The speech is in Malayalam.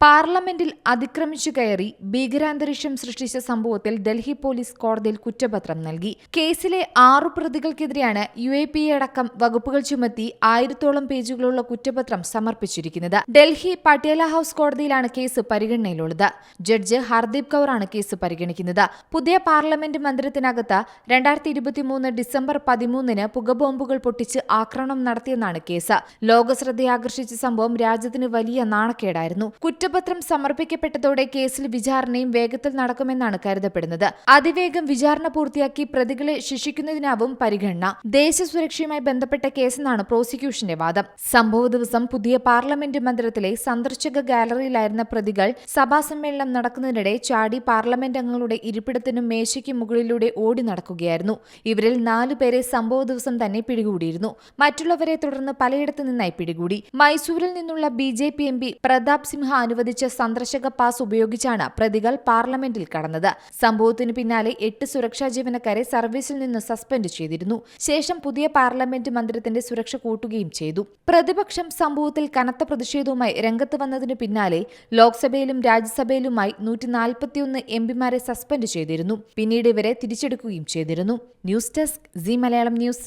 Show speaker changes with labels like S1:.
S1: പാർലമെന്റിൽ അതിക്രമിച്ചു കയറി ഭീകരാന്തരീക്ഷം സൃഷ്ടിച്ച സംഭവത്തിൽ ഡൽഹി പോലീസ് കോടതിയിൽ കുറ്റപത്രം നൽകി. കേസിലെ ആറു പ്രതികൾക്കെതിരെയാണ് യു എ പി അടക്കം വകുപ്പുകൾ ചുമത്തി ആയിരത്തോളം പേജുകളുള്ള കുറ്റപത്രം സമർപ്പിച്ചിരിക്കുന്നത്. ഡൽഹി പട്യാല ഹൌസ് കോടതിയിലാണ് കേസ് പരിഗണനയിലുള്ളത്. ജഡ്ജ് ഹർദീപ് കൌറാണ് കേസ് പരിഗണിക്കുന്നത്. പുതിയ പാർലമെന്റ് മന്ദിരത്തിനകത്ത് രണ്ടായിരത്തി ഇരുപത്തിമൂന്ന് ഡിസംബർ പതിമൂന്നിന് പുകബോംബുകൾ പൊട്ടിച്ച് ആക്രമണം നടത്തിയെന്നാണ് കേസ്. ലോകശ്രദ്ധയാകർഷിച്ച സംഭവം രാജ്യത്തിന് വലിയ നാണക്കേടായിരുന്നു. കുറ്റപത്രം സമർപ്പിക്കപ്പെട്ടതോടെ കേസിൽ വിചാരണയും വേഗത്തിൽ നടക്കുമെന്നാണ് കരുതപ്പെടുന്നത്. അതിവേഗം വിചാരണ പൂർത്തിയാക്കി പ്രതികളെ ശിക്ഷിക്കുന്നതിനാവും പരിഗണന. ദേശസുരക്ഷയുമായി ബന്ധപ്പെട്ട കേസെന്നാണ് പ്രോസിക്യൂഷന്റെ വാദം. സംഭവ ദിവസം പുതിയ പാർലമെന്റ് മന്ദിരത്തിലെ സന്ദർശക ഗാലറിയിലായിരുന്ന പ്രതികൾ സഭാ സമ്മേളനം നടക്കുന്നതിനിടെ ചാടി പാർലമെന്റ് അംഗങ്ങളുടെ ഇരിപ്പിടത്തിനും മേശയ്ക്കും മുകളിലൂടെ ഓടി നടക്കുകയായിരുന്നു. ഇവരിൽ നാലു പേരെ സംഭവ ദിവസം തന്നെ പിടികൂടിയിരുന്നു. മറ്റുള്ളവരെ തുടർന്ന് പലയിടത്തു നിന്നായി പിടികൂടി. മൈസൂരിൽ നിന്നുള്ള B J P M P Pratap Simha അനുവദിച്ച സന്ദർശക പാസ് ഉപയോഗിച്ചാണ് പ്രതികൾ പാർലമെന്റിൽ കടന്നത്. സംഭവത്തിന് പിന്നാലെ എട്ട് സുരക്ഷാ ജീവനക്കാരെ സർവീസിൽ നിന്ന് സസ്പെൻഡ് ചെയ്തിരുന്നു. ശേഷം പുതിയ പാർലമെന്റ് മന്ദിരത്തിന്റെ സുരക്ഷ കൂട്ടുകയും ചെയ്തു. പ്രതിപക്ഷം സംഭവത്തിൽ കനത്ത പ്രതിഷേധവുമായി രംഗത്ത് വന്നതിനു പിന്നാലെ ലോക്സഭയിലും രാജ്യസഭയിലുമായി നൂറ്റി നാൽപ്പത്തിയൊന്ന് എം പിമാരെ സസ്പെൻഡ് ചെയ്തിരുന്നു. പിന്നീട് ഇവരെ തിരിച്ചെടുക്കുകയും ചെയ്തിരുന്നു. News desk C Malayalam news.